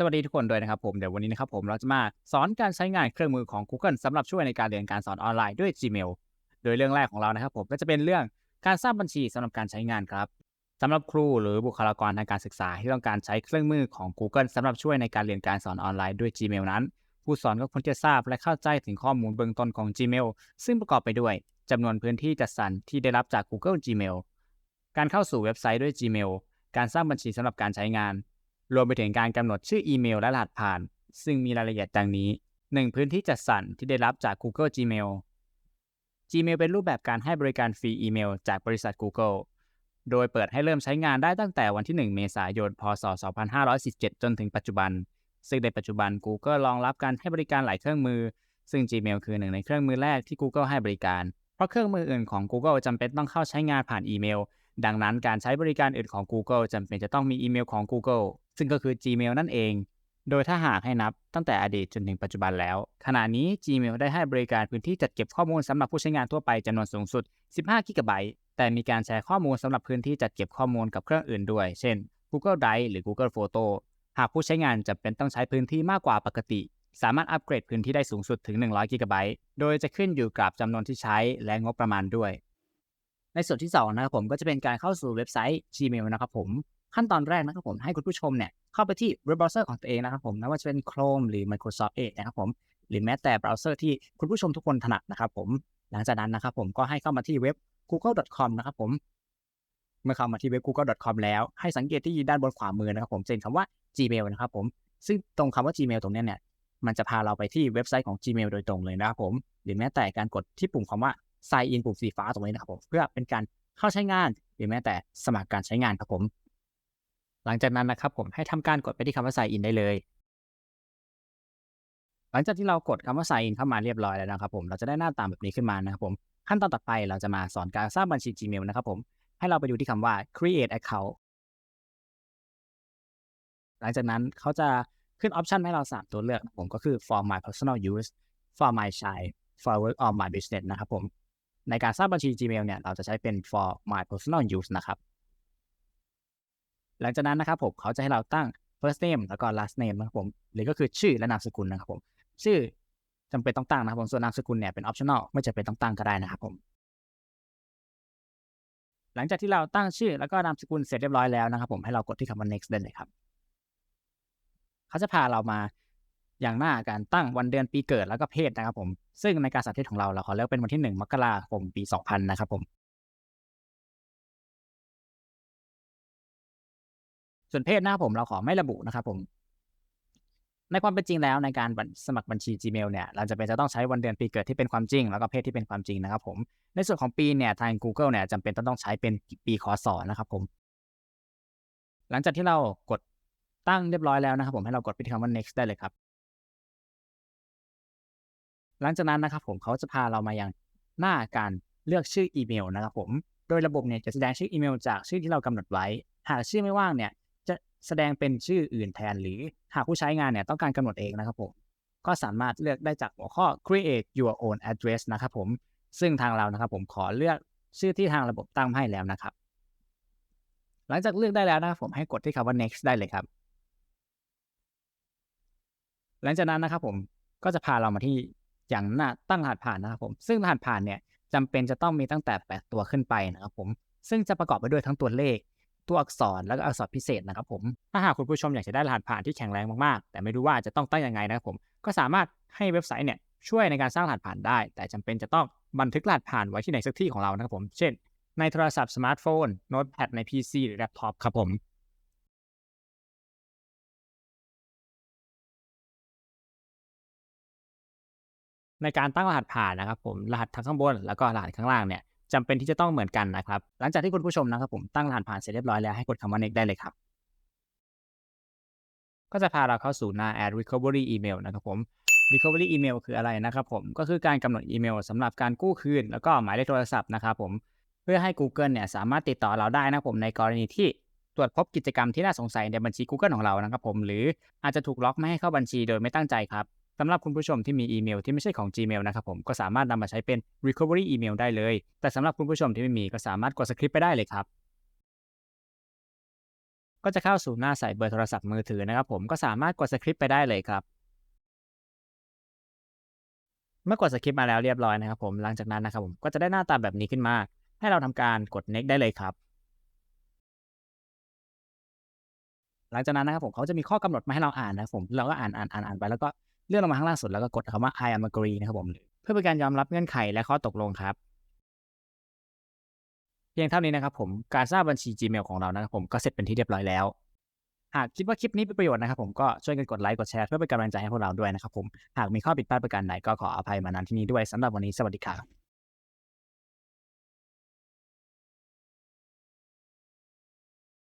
สวัสดีทุกคนด้วยนะครับผมเดี๋ยววันนี้นะครับผมเราจะมาสอนการใช้งานเครื่องมือของ Google สำหรับช่วยในการเรียนการสอนออนไลน์ด้วย Gmail โดยเรื่องแรกของเรานะครับผมก็จะเป็นเรื่องการสร้างบัญชีสำหรับการใช้งานครับสำหรับครูหรือบุคลากรทางการศึกษาที่ต้องการใช้เครื่องมือของ Google สำหรับช่วยในการเรียนการสอนออนไลน์ด้วย Gmail นั้น ผู้สอนก็ควรจะทราบและเข้าใจถึงข้อมูลเบื้องต้นของ Gmail ซึ่งประกอบไปด้วยจำนวนพื้นที่จัดสรรที่ได้รับจาก Google Gmail การเข้าสู่เว็บไซต์ด้วย Gmail การสร้างบัญชีสำหรับการใช้งาน รวมไปถึงการกำหนดชื่ออีเมลและรหัสผ่าน ซึ่งมีรายละเอียดดังนี้ 1. พื้นที่จัดสรรที่ได้รับจาก Google Gmail Gmail เป็นรูปแบบการให้บริการฟรีอีเมล จากบริษัท Google โดยเปิดให้เริ่มใช้งานได้ตั้งแต่วันที่ 1 เมษายน พศ 2517จนถึงปัจจุบัน ซึ่งในปัจจุบัน Google รองรับการให้บริการหลายเครื่องมือ ซึ่ง Gmail คือหนึ่งในเครื่องมือแรกที่ Google ให้บริการ เพราะเครื่องมืออื่นของ Google จำเป็นต้องเข้าใช้งานผ่านอีเมล ดังนั้นการใช้บริการอื่นของ Google จำเป็นจะต้องมีอีเมลของ Google ซึ่งก็คือ Gmail นั่นเอง โดยถ้าหากให้นับตั้งแต่อดีตจนถึงปัจจุบันแล้ว ขณะนี้ Gmail ได้ให้บริการพื้นที่จัดเก็บข้อมูลสำหรับผู้ใช้งานทั่วไปจำนวนสูงสุด 15 กิกะไบต์แต่มีการแชร์ข้อมูลสำหรับพื้นที่จัดเก็บข้อมูลกับเครื่องอื่นด้วย เช่น Google Drive หรือ Google Photo หากผู้ใช้งานจำเป็นต้องใช้พื้นที่มากกว่าปกติ สามารถอัปเกรดพื้นที่ได้สูงสุดถึง 100 กิกะไบต์โดยจะขึ้นอยู่กับจำนวนที่ใช้และงบประมาณด้วย ในส่วนที่2นะครับผมก็จะเป็นการเข้าสู่เว็บไซต์ Gmail นะครับผม ขั้นตอนแรกนะครับผมให้คุณผู้ชมเนี่ยเข้าไปที่เว็บเบราว์เซอร์ของตัวเองนะครับผมไม่ว่าจะเป็น Chrome หรือ Microsoft Edge นะครับผมหรือแม้แต่เบราว์เซอร์ที่คุณผู้ชมทุกคนถนัดนะครับผมหลังจากนั้นนะครับผมก็ให้เข้ามาที่เว็บ google.com นะครับผมเมื่อเข้ามาที่เว็บ google.com แล้วให้สังเกตที่ด้านบนขวามือนะครับผมจะเห็นคำว่า Gmail นะครับผมซึ่งตรงคำว่า Gmail ตรงนี้เนี่ยมันจะพาเราไปที่เว็บไซต์ของ Gmail โดยตรงเลยนะครับผมหรือแม้แต่การกดที่ปุ่มคำว่า sign in ปุ่มสีฟ้าตรงนี้นะครับผมเพื่อเป็นการเข้าใช้งาน หรือแม้แต่สมัครการใช้งานครับผม หลังจากนั้นนะครับผมให้ทำการกดไปที่คำว่า sign in ได้เลย หลังจากที่เรากดคำว่า sign in เข้ามาเรียบร้อยแล้วนะครับผมเราจะได้หน้าตามแบบนี้ขึ้นมานะครับผมขั้นตอนต่อไปเราจะมาสอนการสร้างบัญชี Gmail นะครับผมให้เราไปดูที่คำว่า create account หลังจากนั้นเขาจะขึ้นออปชันให้เรา 3 ตัวเลือกผมก็คือ for my personal use for my child for work or my business นะครับผม ในการสร้างบัญชี Gmail เนี่ย เราจะใช้เป็น for my personal use นะครับ หลังจากนั้นนะครับผมเขาจะให้เราตั้ง first name แล้วก็ last name นะครับผมหรือก็คือชื่อและนามสกุลนะครับผมชื่อจำเป็นต้องตั้งนะครับผมส่วนนามสกุลเนี่ยเป็น optional ไม่จำเป็นต้องตั้งก็ได้นะครับผมหลังจากที่เราตั้งชื่อแล้วก็นามสกุลเสร็จเรียบร้อยแล้วนะครับผมให้เรากดที่คำว่า next ได้เลยครับเขาจะพาเรามาอย่างหน้าการตั้งวันเดือนปีเกิดแล้วก็เพศนะครับผม ซึ่งในการสาธิตของเราเราขอเลือกเป็นวันที่ 1 มกราคมปี 2000 นะครับผม ส่วนเพศนะครับผมเราขอไม่ระบุนะครับผม ในความเป็นจริงแล้วในการสมัครบัญชี Gmail เนี่ย เราจะเป็นจะต้องใช้วันเดือนปีเกิดที่เป็นความจริง แล้วก็เพศที่เป็นความจริงนะครับผม ในส่วนของปีเนี่ยทาง Google เนี่ยจำเป็นต้องใช้เป็นปีคศนะครับผม หลังจากที่เรากดตั้งเรียบร้อยแล้วนะครับผมให้เรากดไปที่คำว่า next ได้เลยครับ หลังจากนั้นนะครับผมเขาจะพาเรามายังหน้าการเลือกชื่ออีเมลนะครับผม โดยระบบเนี่ยจะแสดงชื่ออีเมลจากชื่อที่เรากำหนดไว้ หากชื่อไม่ว่างเนี่ย แสดงเป็นชื่ออื่นแทนหรือหากผู้ใช้งานเนี่ยต้องการกำหนดเองนะครับผม ก็สามารถเลือกได้จากหัวข้อ create your own address นะครับผม ซึ่งทางเรานะครับผมขอเลือกชื่อที่ทางระบบตั้งให้แล้วนะครับ หลังจากเลือกได้แล้วนะครับผมให้กดที่คำว่า next ได้เลยครับ หลังจากนั้นนะครับผมก็จะพาเรามาที่อย่างหน้าตั้งรหัสผ่านนะครับผม ซึ่งรหัสผ่านเนี่ยจำเป็นจะต้องมีตั้งแต่ 8 ตัวขึ้นไปนะครับผม ซึ่งจะประกอบไปด้วยทั้งตัวเลข ตัวอักษรแล้วก็อักษรพิเศษนะครับผมถ้าหากคุณผู้ชมอยากจะได้รหัสผ่านที่แข็งแรงมากๆ แต่ไม่รู้ว่าจะต้องตั้งยังไงนะครับผมก็สามารถให้เว็บไซต์เนี่ยช่วยในการสร้างรหัสผ่านได้ แต่จำเป็นจะต้องบันทึกรหัสผ่านไว้ที่ไหนสักที่ของเรานะครับผม เช่น ในโทรศัพท์สมาร์ทโฟนโน้ตแพดใน PC หรือแล็ปท็อปครับผมในการตั้งรหัสผ่านนะครับผมรหัสทั้งข้างบนแล้วก็รหัสข้างล่างเนี่ย จำเป็นที่จะต้องเหมือนกันนะครับ หลังจากที่คุณผู้ชมนะครับผมตั้งรหัสผ่านเสร็จเรียบร้อยแล้วให้กดคำว่า next ได้เลยครับ ก็จะพาเราเข้าสู่หน้า add recovery email นะครับผม recovery email คืออะไรนะครับผมก็คือการกำหนดอีเมลสำหรับการกู้คืน แล้วก็หมายเลขโทรศัพท์นะครับผมเพื่อให้ Google เนี่ยสามารถติดต่อเราได้นะครับผมในกรณีที่ตรวจพบกิจกรรมที่น่าสงสัยในบัญชี Google ของเรานะครับผมหรืออาจจะถูกล็อกไม่ให้เข้าบัญชีโดยไม่ตั้งใจครับ สำหรับคุณผู้ชมที่มีอีเมลที่ไม่ใช่ของ Gmail นะครับผมก็สามารถนำมาใช้เป็น recovery email ได้เลย แต่สำหรับคุณผู้ชมที่ไม่มีก็สามารถกดสคริปต์ไปได้เลยครับ ก็จะเข้าสู่หน้าใส่เบอร์โทรศัพท์มือถือนะครับผมก็สามารถกดสคริปต์ไปได้เลยครับเมื่อกดสคริปต์มาแล้วเรียบร้อยนะครับผมหลังจากนั้นนะครับผมก็จะได้หน้าตาแบบนี้ขึ้นมา ให้เราทำการกด next ได้เลยครับ หลังจากนั้นนะครับผมเขาจะมีข้อกำหนดมาให้เราอ่านนะครับผมเราก็อ่านอ่านอ่านอ่านไปแล้วก็ เลื่อนลงมาข้างล่างสุดแล้วก็กดคำว่า I am agree นะครับผม เพื่อเป็นการยอมรับเงื่อนไขและข้อตกลงครับ เพียงเท่านี้นะครับผมการสร้างบัญชี Gmail ของเรานะครับผมก็เสร็จเป็นที่เรียบร้อยแล้ว หากคิดว่าคลิปนี้เป็นประโยชน์นะครับผมก็ช่วยกันกดไลค์กดแชร์เพื่อเป็นกำลังใจให้พวกเราด้วยนะครับผมหากมีข้อผิดพลาดประการใดก็ขออภัยมาณที่นี้ด้วยสำหรับวันนี้สวัสดีครับ